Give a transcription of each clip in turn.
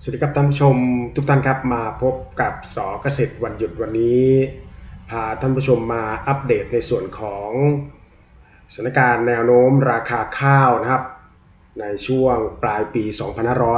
สวัสดีครับท่านผู้ชมทุกท่านครับมาพบกับสอเกษตรวันหยุดวันนี้ พาท่านผู้ชมมาอัปเดตในส่วนของสถานการณ์แนวโน้มราคาข้าวนะครับ ในช่วงปลายปี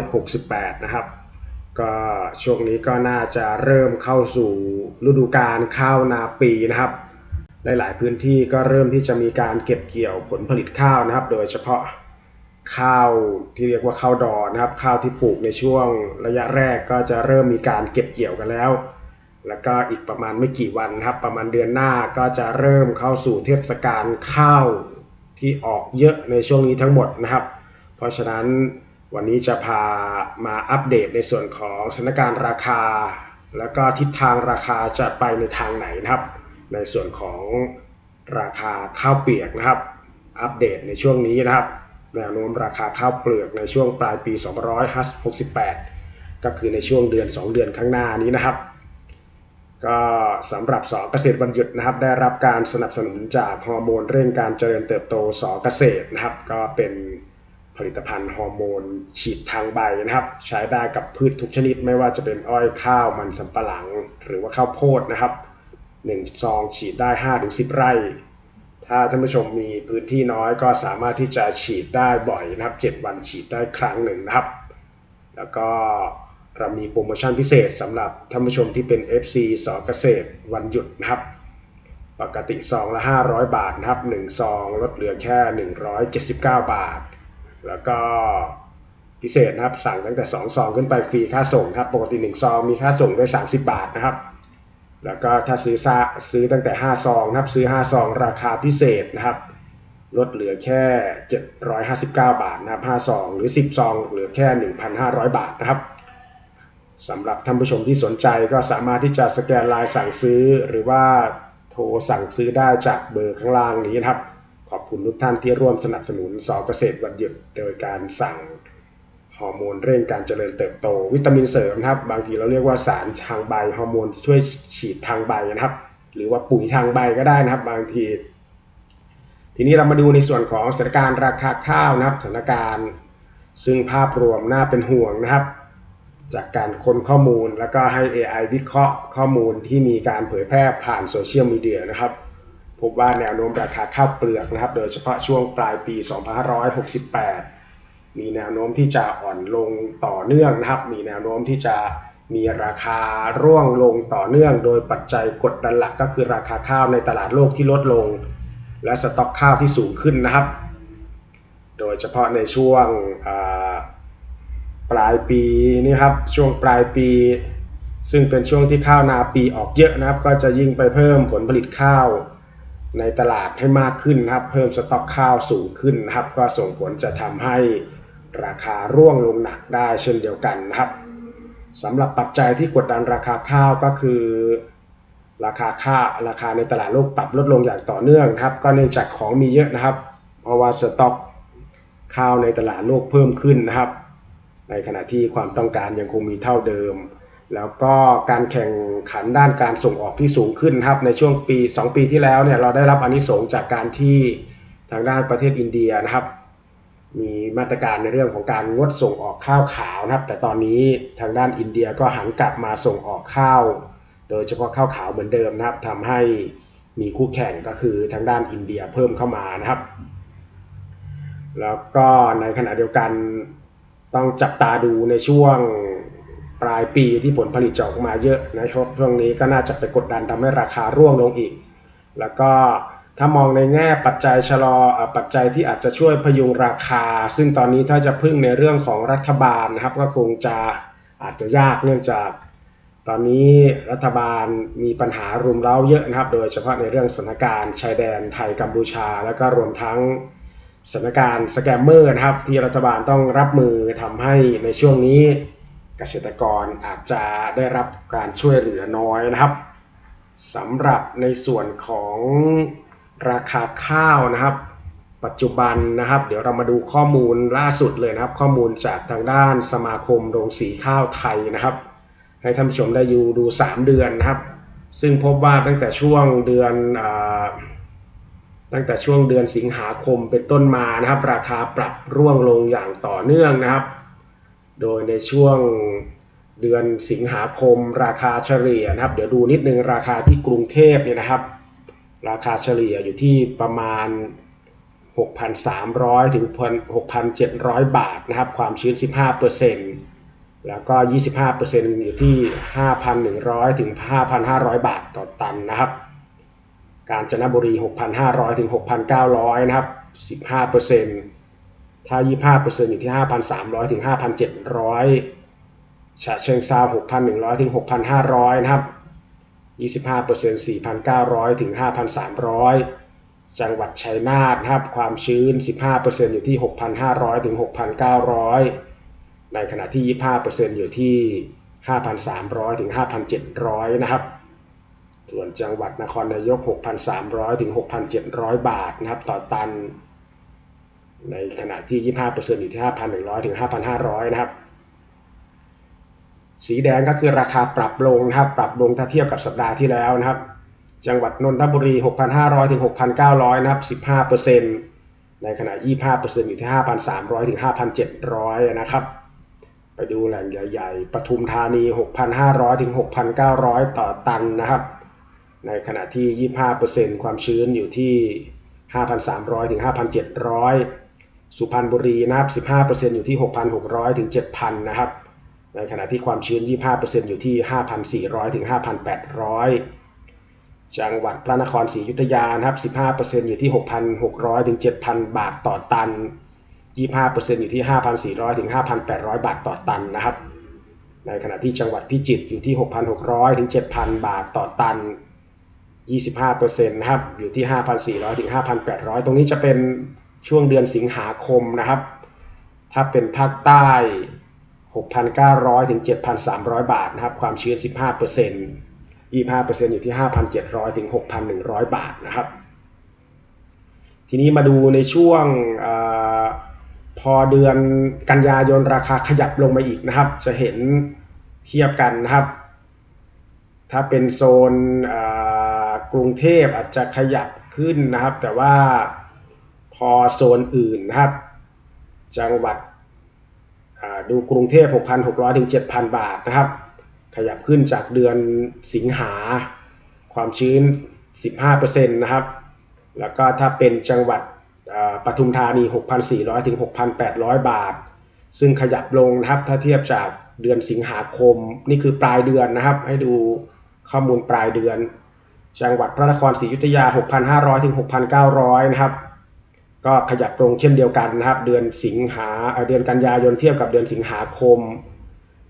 2568 นะครับ ก็ช่วงนี้ก็น่าจะเริ่มเข้าสู่ฤดูกาลข้าวนาปีนะครับหลายๆพื้นที่ก็เริ่มที่จะมีการเก็บเกี่ยวผลผลิตข้าวนะครับ โดยเฉพาะ ข้าวที่เรียกว่าข้าวดอนะครับข้าวที่ปลูกในช่วงระยะแรกก็จะเริ่มมีการเก็บเกี่ยวกันแล้ว แล้วก็อีกประมาณไม่กี่วันครับ ประมาณเดือนหน้าก็จะเริ่มเข้าสู่เทศกาลข้าวที่ออกเยอะในช่วงนี้ทั้งหมดนะครับ เพราะฉะนั้นวันนี้จะพามาอัปเดตในส่วนของสถานการณ์ราคา แล้วก็ทิศทางราคาจะไปในทางไหนนะครับ ในส่วนของราคาข้าวเปียกนะครับ อัปเดตในช่วงนี้นะครับ แนวโน้มราคาข้าวเปลือกในช่วงปลายปี 2568 ก็คือในช่วงเดือน 2 เดือนข้างหน้านี้นะครับ ก็สำหรับสอเกษตรวันหยุดนะครับ ได้รับการสนับสนุนจากฮอร์โมนเร่งการเจริญเติบโตสอเกษตรนะครับ ก็เป็นผลิตภัณฑ์ฮอร์โมนฉีดทางใบนะครับ ใช้ได้กับพืชทุกชนิดไม่ว่าจะเป็นอ้อยข้าวมันสำปะหลัง หรือว่าข้าวโพดนะครับ1ซองฉีดได้ 5-10 ไร่ ถ้าท่านผู้ชมมีพื้นที่น้อยก็สามารถที่จะฉีดได้บ่อยนะครับ 7 วันฉีดได้ครั้งหนึ่งนะครับ แล้วก็เรามีโปรโมชั่นพิเศษสำหรับท่านผู้ชมที่เป็น FC สอเกษตรวันหยุดนะครับ ปกติซองละ 500 บาทนะครับ1ซองลดเหลือแค่ 179 บาท แล้วก็พิเศษนะครับสั่งตั้งแต่ 2 ซองขึ้นไปฟรีค่าส่งครับ ปกติ 1 ซองมีค่าส่งด้วย 30 บาทนะครับ แล้วก็ถ้าซื้อซาซื้อตั้งแต่ 5 ซองนะครับซื้อ 5 ซอง ราคาพิเศษนะครับ ลดเหลือแค่ 759 บาทนะครับ5ซองหรือ 10 ซอง เหลือแค่ 1,500 บาทนะครับสำหรับท่านผู้ชมที่สนใจก็สามารถที่จะสแกนลน์สั่งซื้อ หรือว่าโทรสั่งซื้อได้จากเบอร์ข้างล่างนี้นะครับ ขอบคุณทุกท่านที่ร่วมสนับสนุนสอเกษตรวันหยุดโดยการสั่ง ฮอร์โมนเร่งการเจริญเติบโต วิตามินเสริมนะครับ บางทีเราเรียกว่าสารทางใบฮอร์โมนช่วยฉีดทางใบนะครับ หรือว่าปุ๋ยทางใบก็ได้นะครับ บางที ทีนี้เรามาดูในส่วนของสถานการณ์ราคาข้าวนะครับสถานการณ์ซึ่งภาพรวมน่าเป็นห่วงนะครับ จากการค้นข้อมูลแล้วก็ให้ AI วิเคราะห์ข้อมูลที่มีการเผยแพร่ผ่านโซเชียลมีเดียนะครับพบว่าแนวโน้มราคาข้าวเปลือกนะครับ โดยเฉพาะช่วงปลายปี 2568 มีแนวโน้มที่จะอ่อนลงต่อเนื่องนะครับ มีแนวโน้มที่จะมีราคาร่วงลงต่อเนื่อง โดยปัจจัยกดดันหลักก็คือราคาข้าวในตลาดโลกที่ลดลง และสต็อกข้าวที่สูงขึ้นนะครับ โดยเฉพาะในช่วงปลายปีนี่ครับช่วงปลายปี ซึ่งเป็นช่วงที่ข้าวนาปีออกเยอะนะครับ ก็จะยิ่งไปเพิ่มผลผลิตข้าวในตลาดให้มากขึ้นนะครับ เพิ่มสต็อกข้าวสูงขึ้นนะครับ ก็ส่งผลจะทำให้ ราคาร่วงลงหนักได้เช่นเดียวกันนะครับสำหรับปัจจัยที่กดดันราคาข้าวก็คือ ราคาข้าราคาในตลาดโลกปรับลดลงอย่างต่อเนื่องนะครับ ก็เนื่องจากของมีเยอะนะครับ เพราะว่าสต็อกข้าวในตลาดโลกเพิ่มขึ้นนะครับ ในขณะที่ความต้องการยังคงมีเท่าเดิม แล้วก็การแข่งขันด้านการส่งออกที่สูงขึ้นครับ ในช่วงปี 2 ปีที่แล้วเนี่ยเราได้รับอานิสงส์จากการที่ทางด้านประเทศอินเดียนะครับ มีมาตรการในเรื่องของการงดส่งออกข้าวขาวนะครับ แต่ตอนนี้ทางด้านอินเดียก็หันกลับมาส่งออกข้าว โดยเฉพาะข้าวขาวเหมือนเดิมนะครับทำให้มีคู่แข่งก็คือทางด้านอินเดียเพิ่มเข้ามานะครับ แล้วก็ในขณะเดียวกันต้องจับตาดูในช่วงปลายปีที่ผลผลิตจะออกมาเยอะนะครับช่วงนี้ก็น่าจะไปกดดันทำให้ราคาร่วงลงอีก แล้วก็ ถ้ามองในแง่ปัจจัยชะลอปัจจัยที่อาจจะช่วยพยุงราคา ซึ่งตอนนี้ถ้าจะพึ่งในเรื่องของรัฐบาลนะครับก็คงจะอาจจะยากเนื่องจาก ตอนนี้รัฐบาลมีปัญหารุมเร้าเยอะนะครับ โดยเฉพาะในเรื่องสถานการณ์ชายแดนไทยกัมพูชา แล้วก็รวมทั้งสถานการณ์สแกมเมอร์นะครับ ที่รัฐบาลต้องรับมือทำให้ในช่วงนี้เกษตรกรอาจจะได้รับการช่วยเหลือน้อยนะครับสำหรับในส่วนของ ราคาข้าวนะครับ ปัจจุบันนะครับ เดี๋ยวเรามาดูข้อมูลล่าสุดเลยนะครับ ข้อมูลจากทางด้านสมาคมโรงสีข้าวไทยนะครับ ให้ท่านผู้ชมได้อยู่ดู 3 เดือนนะครับ ซึ่งพบว่าตั้งแต่ช่วงเดือนอตั้งแต่ช่วงเดือนสิงหาคมเป็นต้นมานะครับ ราคาปรับร่วงลงอย่างต่อเนื่องนะครับ โดยในช่วงเดือนสิงหาคมราคาเฉลี่ยนะครับ เดี๋ยวดูนิดนึงราคาที่กรุงเทพเนี่ยนะครับ ราคาเฉลี่ยอยู่ที่ประมาณ 6,300 ถึง 6,700 บาทนะครับ ความชื้น 15%แล้วก็ 25%อยู่ที่ 5,100 ถึง 5,500 บาทต่อตันนะครับ กาญจนบุรี 6,500 ถึง 6,900 นะครับ 15%ถ้า 25%อยู่ที่ 5,300 ถึง 5,700ฉะเชิงเซา6,100 ถึง 6,500 นะครับ 25% 4,900 ถึง 5,300 จังหวัดชัยนาทครับความชื้น 15%อยู่ที่ 6,500 ถึง 6,900 ในขณะที่ 25%อยู่ที่ 5,300 ถึง 5,700 นะครับ ส่วนจังหวัดนครนายก 6,300 ถึง 6,700 บาทนะครับ ต่อตัน ในขณะที่ 25%อยู่ที่ 5,100 ถึง 5,500 นะครับ สีแดงก็คือราคาปรับลงนะครับ ปรับลงถ้าเทียบกับสัปดาห์ที่แล้วนะครับ จังหวัดนนทบุรี 6,500ถึง6,900 นะครับ 15%ในขณะ 25%อยู่ที่ 5,300ถึง5,700 นะครับ ไปดูแหล่งใหญ่ๆปทุมธานี 6,500ถึง6,900 ต่อตันนะครับ ในขณะที่ 25%ความชื้นอยู่ที่ 5,300ถึง5,700 สุพรรณบุรีนะครับ 15%อยู่ที่ 6,600ถึง7,000 นะครับ ในขณะที่ความชื้น 25%อยู่ที่ 5,400 ถึง 5,800 จังหวัดพระนครศรีอยุธยานะครับ 15%อยู่ที่ 6,600 ถึง 7,000 บาทต่อตัน 25%อยู่ที่ 5,400 ถึง 5,800 บาทต่อตันนะครับ ในขณะที่จังหวัดพิจิตรอยู่ที่ 6,600 ถึง 7,000 บาทต่อตัน 25%นะครับ อยู่ที่ 5,400 ถึง 5,800 ตรงนี้จะเป็นช่วงเดือนสิงหาคมนะครับ ถ้าเป็นภาคใต้ 6,900 ถึง 7,300 บาทนะครับ ความชื้น 15% 25%อยู่ที่ 5,700 ถึง 6,100 บาทนะครับ ทีนี้มาดูในช่วงอพอเดือนกันยายนราคาขยับลงมาอีกนะครับ จะเห็นเทียบกันนะครับ ถ้าเป็นโซนกรุงเทพอาจจะขยับขึ้นนะครับ แต่ว่าพอโซนอื่นนะครับ จังหวัด ดูกรุงเทพ 6,600 ถึง 7,000 บาทนะครับ ขยับขึ้นจากเดือนสิงหา ความชื้น 15%นะครับ แล้วก็ถ้าเป็นจังหวัดปทุมธานี 6,400 ถึง 6,800 บาท ซึ่งขยับลงนะครับ ถ้าเทียบจากเดือนสิงหาคม นี่คือปลายเดือนนะครับ ให้ดูข้อมูลปลายเดือน จังหวัดพระนครศรีอยุธยา 6,500 ถึง 6,900 นะครับ ก็ขยับลงเช่นเดียวกันนะครับ เดือนสิงหาเดือนกันยายนเทียบกับเดือนสิงหาคม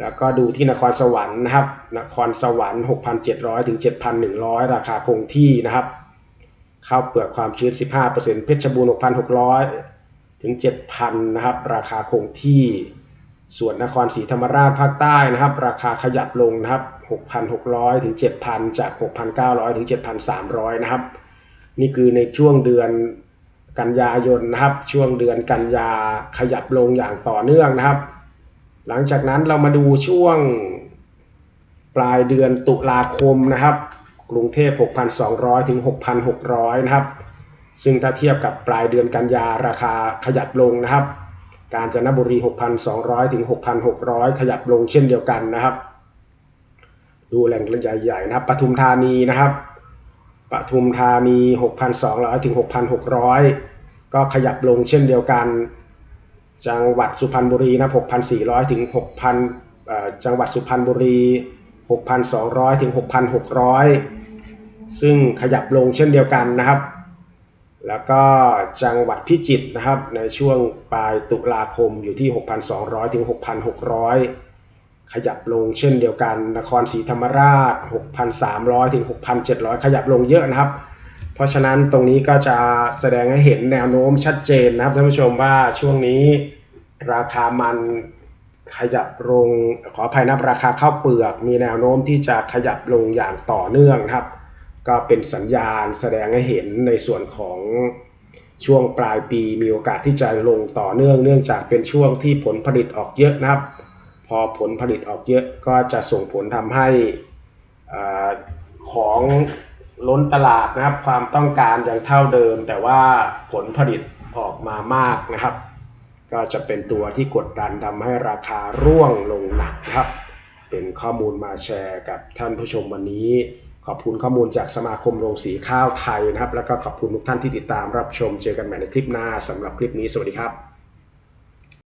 แล้วก็ดูที่นครสวรรค์นะครับ นครสวรรค์ 6,700 ถึง 7,100 ราคาคงที่นะครับข้าวเปลือกความชื้น 15%เพชรบูรณ์ 6,600 ถึง 7,000 นะครับ ราคาคงที่ ส่วนนครศรีธรรมราชภาคใต้นะครับ ราคาขยับลงนะครับ 6,600 ถึง 7,000 จาก 6,900 ถึง 7,300 นะครับ นี่คือในช่วงเดือน กันยายนนะครับ ช่วงเดือนกันยาขยับลงอย่างต่อเนื่องนะครับ หลังจากนั้นเรามาดูช่วงปลายเดือนตุลาคมนะครับ กรุงเทพ 6,200 ถึง 6,600 นะครับ ซึ่งถ้าเทียบกับปลายเดือนกันยาราคาขยับลงนะครับ กาญจนบุรี 6,200 ถึง 6,600 ขยับลงเช่นเดียวกันนะครับ ดูแหล่งใหญ่ๆนะครับปทุมธานีนะครับ ปทุมธานี 6,200 ถึง 6,600 ก็ขยับลงเช่นเดียวกัน จังหวัดสุพรรณบุรีนะ 6,400 ถึง 6,000 จังหวัดสุพรรณบุรี 6,200 ถึง 6,600 ซึ่งขยับลงเช่นเดียวกันนะครับ แล้วก็จังหวัดพิจิตรนะครับในช่วงปลายตุลาคมอยู่ที่ 6,200 ถึง 6,600 ขยับลงเช่นเดียวกัน นครศรีธรรมราช 6,300 ถึง 6,700 ขยับลงเยอะนะครับ เพราะฉะนั้นตรงนี้ก็จะแสดงให้เห็นแนวโน้มชัดเจนนะครับท่านผู้ชมว่าช่วงนี้ราคามันขยับลงขออภัยนะราคาข้าวเปลือก มีแนวโน้มที่จะขยับลงอย่างต่อเนื่องครับ ก็เป็นสัญญาณแสดงให้เห็นในส่วนของช่วงปลายปีมีโอกาสที่จะลงต่อเนื่อง เนื่องจากเป็นช่วงที่ผลผลิตออกเยอะนะครับ พอผลผลิตออกเยอะก็จะส่งผลทำให้ของล้นตลาดนะครับ ความต้องการยังเท่าเดิม แต่ว่าผลผลิตออกมามากนะครับ ก็จะเป็นตัวที่กดดันทำให้ราคาร่วงลงหนักครับ เป็นข้อมูลมาแชร์กับท่านผู้ชมวันนี้ ขอบคุณข้อมูลจากสมาคมโรงสีข้าวไทยนะครับ แล้วก็ขอบคุณทุกท่านที่ติดตามรับชมเจอกันใหม่ในคลิปหน้าสำหรับคลิปนี้สวัสดีครับ